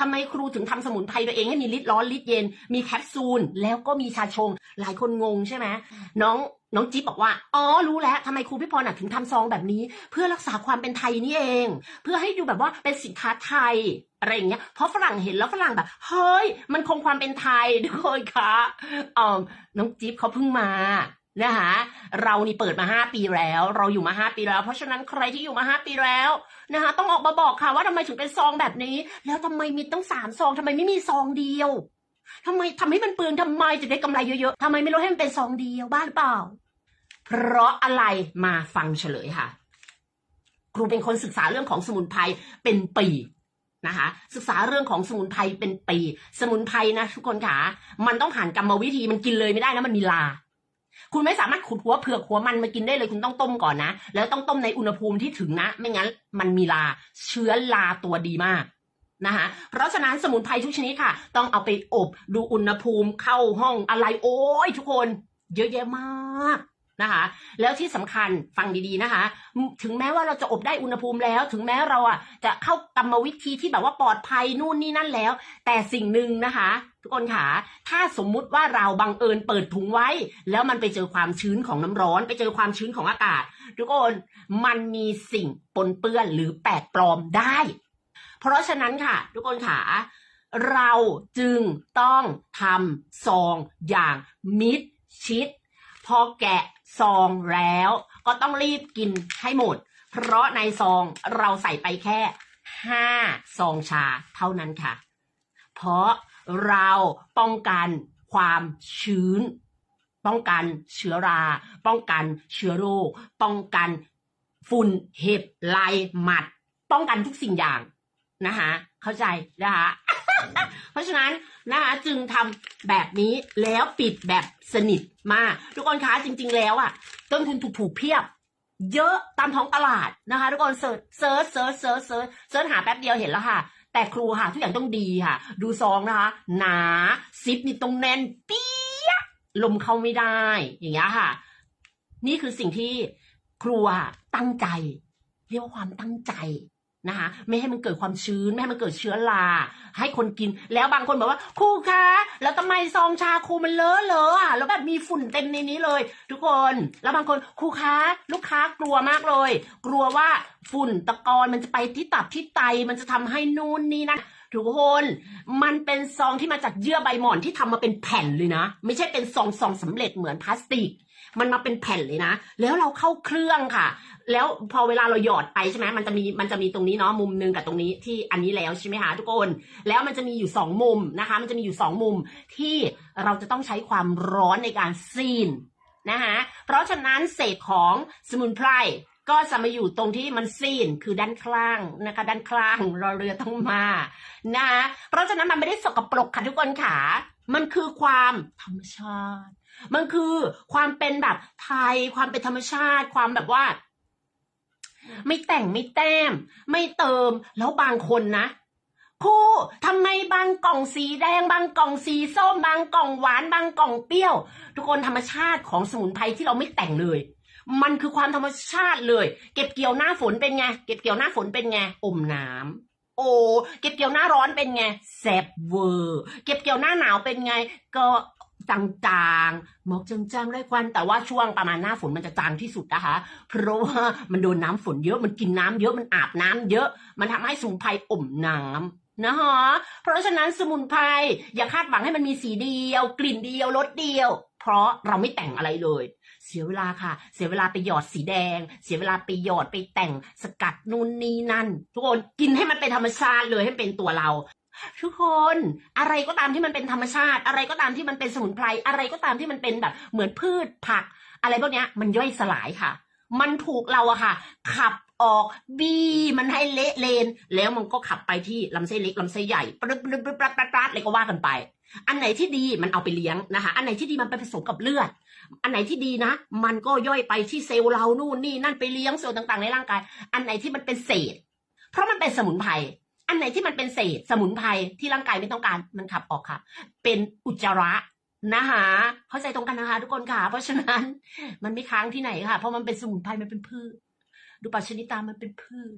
ทำไมครูถึงทำสมุนไพรตัวเองให้มีลิตรร้อนลิตรเย็น มีแคปซูล แล้วก็มีชาชง หลายคนงงใช่ไหมน้องน้องจิ๊บบอกว่า อ๋อ รู้แล้วทำไมครูพี่พรน่ะถึงทำซองแบบนี้ เพื่อรักษาความเป็นไทยนี่เอง เพื่อให้ดูแบบว่าเป็นสินค้าไทยอะไรอย่างเงี้ย เพราะฝรั่งเห็นแล้วฝรั่งแบบ เฮ้ย มันคงความเป็นไทยทุกคนคะเออน้องจิ๊บเขาเพิ่งมา นะคะเรานี่เปิดมาห้าปีแล้ว เราอยู่มาห้าปีแล้ว เพราะฉะนั้นใครที่อยู่มาห้าปีแล้วนะคะต้องออกมาบอกค่ะว่าทำไมถึงเป็นซองแบบนี้ แล้วทำไมมีต้องสามซองทำไมไม่มีซองเดียวทำไมทำให้มันเปลืองทำไมจะได้กำไรเยอะๆทำไมไม่ลดให้มันเป็นซองเดียวบ้าหรือเปล่า เพราะอะไรมาฟังเฉลยค่ะ ครูเป็นคนศึกษาเรื่องของสมุนไพรเป็นปีนะคะศึกษาเรื่องของสมุนไพรเป็นปี สมุนไพรนะทุกคนค่ะ มันต้องผ่านกรรมวิธีมันกินเลยไม่ได้นะมันมีลา คุณไม่สามารถขุดหัวเผือกหัวมันมากินได้เลยคุณต้องต้มก่อนนะ แล้วต้องต้มในอุณหภูมิที่ถึงนะ ไม่งั้นมันมีลาเชื้อลาตัวดีมากนะคะเพราะฉะนั้นสมุนไพรทุกชนิดค่ะ ต้องเอาไปอบดูอุณหภูมิเข้าห้องอะไรโอ้ยทุกคน เยอะแยะมาก นะคะ แล้วที่สำคัญฟังดีๆนะคะ ถึงแม้ว่าเราจะอบได้อุณหภูมิแล้ว ถึงแม้เราอะจะเข้ากรรมวิธีที่แบบว่าปลอดภัยนู่นนี่นั่นแล้ว แต่สิ่งหนึ่งนะคะ ทุกคนค่ะถ้าสมมุติว่าเราบังเอิญเปิดถุงไว้ แล้วมันไปเจอความชื้นของน้ำร้อน ไปเจอความชื้นของอากาศ ทุกคนมันมีสิ่งปนเปื้อนหรือแปลกปลอมได้ เพราะฉะนั้นค่ะ ทุกคนค่ะเราจึงต้องทำซองอย่างมิดชิด พอแกะซองแล้ว ก็ต้องรีบกินให้หมด เพราะในซองเราใส่ไปแค่ห้าซองชาเท่านั้นค่ะ เพราะเราป้องกันความชื้น ป้องกันเชื้อรา ป้องกันเชื้อโรค ป้องกันฝุ่นเห็บลายหมัด ป้องกันทุกสิ่งอย่างนะคะเข้าใจนะคะ เพราะฉะนั้นนะคะจึงทำแบบนี้แล้วปิดแบบสนิทมาก ทุกคนคะจริง ๆ แล้วอะต้นทุนถูกๆเพียบ เยอะตามท้องตลาดนะคะ ทุกคนเสิร์ชเสิร์ชเสิร์ชเสิร์ชเสิร์ชหาแป๊บเดียวเห็นแล้วค่ะแต่ครูค่ะทุกอย่างต้องดีค่ะ ดูซองนะคะ หนาซิปนี่ตรงแน่นเปี๊ยลมเข้าไม่ได้ อย่างเงี้ยค่ะ นี่คือสิ่งที่ครูอะตั้งใจ เรียกว่าความตั้งใจ นะคะไม่ให้มันเกิดความชื้น ไม่ให้มันเกิดเชื้อราให้คนกิน แล้วบางคนบอกว่าครูคะแล้วทำไมซองชาครูมันเลอะเลอะแล้วแบบมีฝุ่นเต็มในนี้เลย ทุกคน แล้วบางคนครูคะลูกค้ากลัวมากเลย กลัวว่าฝุ่นตะกอนมันจะไปที่ตับที่ไตมันจะทำให้นู่นนี่นั่น ทุกคนมันเป็นซองที่มาจากเยื่อใบหมอนที่ทำมาเป็นแผ่นเลยนะ ไม่ใช่เป็นซองซองสำเร็จเหมือนพลาสติก มันมาเป็นแผ่นเลยนะ แล้วเราเข้าเครื่องค่ะ แล้วพอเวลาเราหยอดไปใช่ไหมมันจะมีมันจะมีตรงนี้เนาะมุมนึงกับตรงนี้ที่อันนี้แล้วใช่ไหมคะทุกคน แล้วมันจะมีอยู่สองมุมนะคะ มันจะมีอยู่สองมุมที่เราจะต้องใช้ความร้อนในการซีนนะคะเพราะฉะนั้นเศษของสมุนไพร ก็จะมาอยู่ตรงที่มันซีนคือด้านข้างนะคะ ด้านข้างรอเรือต้องมานะคะเพราะฉะนั้นมันไม่ได้สกปรกค่ะทุกคนค่ะมันคือความธรรมชาติ มันคือความเป็นแบบไทย ความเป็นธรรมชาติ ความแบบว่า ไม่แต่งไม่แต้ม ไม่เติมแล้วบางคนนะครูทำไมบางกล่องสีแดง บางกล่องสีส้ม บางกล่องหวาน บางกล่องเปรี้ยว ทุกคนธรรมชาติของสมุนไพรที่เราไม่แต่งเลย มันคือความธรรมชาติเลย เก็บเกี่ยวหน้าฝนเป็นไง เก็บเกี่ยวหน้าฝนเป็นไง อมน้ำโอ้ เก็บเกี่ยวหน้าร้อนเป็นไงแซบเวอร์ เก็บเกี่ยวหน้าหนาวเป็นไง ก็จางๆหมอกจางๆไร้ควัน แต่ว่าช่วงประมาณหน้าฝนมันจะจางที่สุดนะคะ เพราะว่ามันโดนน้ำฝนเยอะ มันกินน้ำเยอะ มันอาบน้ำเยอะ มันทำให้สมุนไพรอมน้ำ นะคะเพราะฉะนั้นสมุนไพรอย่าคาดหวังให้มันมีสีเดียว กลิ่นเดียวรสเดียว เพราะเราไม่แต่งอะไรเลย เสียเวลาค่ะ เสียเวลาไปหยอดสีแดง เสียเวลาไปหยอดไปแต่งสกัดนู่นนี่นั่น ทุกคนกินให้มันเป็นธรรมชาติเลยให้เป็นตัวเราทุกคนอะไรก็ตามที่มันเป็นธรรมชาติ อะไรก็ตามที่มันเป็นสมุนไพรอะไรก็ตามที่มันเป็นแบบเหมือนพืชผัก อะไรพวกเนี้ยมันย่อยสลายค่ะ มันถูกเราอะค่ะ ขับออกบี้มันให้เละเลน แล้วมันก็ขับไปที่ลำไส้เล็กลำไส้ใหญ่ปรึ๊บปรึ๊บปรึ๊บปรัดปรัดปรัดอะไรก็ว่ากันไป อันไหนที่ดีมันเอาไปเลี้ยงนะคะ อันไหนที่ดีมันไปผสมกับเลือด อันไหนที่ดีนะ มันก็ย่อยไปที่เซลล์เรานู่นนี่นั่นไปเลี้ยงเซลล์ต่างๆ ในร่างกาย อันไหนที่มันเป็นเศษ เพราะมันเป็นสมุนไพรอันไหนที่มันเป็นเศษสมุนไพรที่ร่างกายไม่ต้องการมันขับออกค่ะ เป็นอุจจาระ นะคะเข้าใจตรงกันนะคะทุกคนค่ะ เพราะฉะนั้นมันไม่ค้างที่ไหนค่ะ เพราะมันเป็นสมุนไพรมันเป็นพืชดูปัชนิตามันเป็นพืช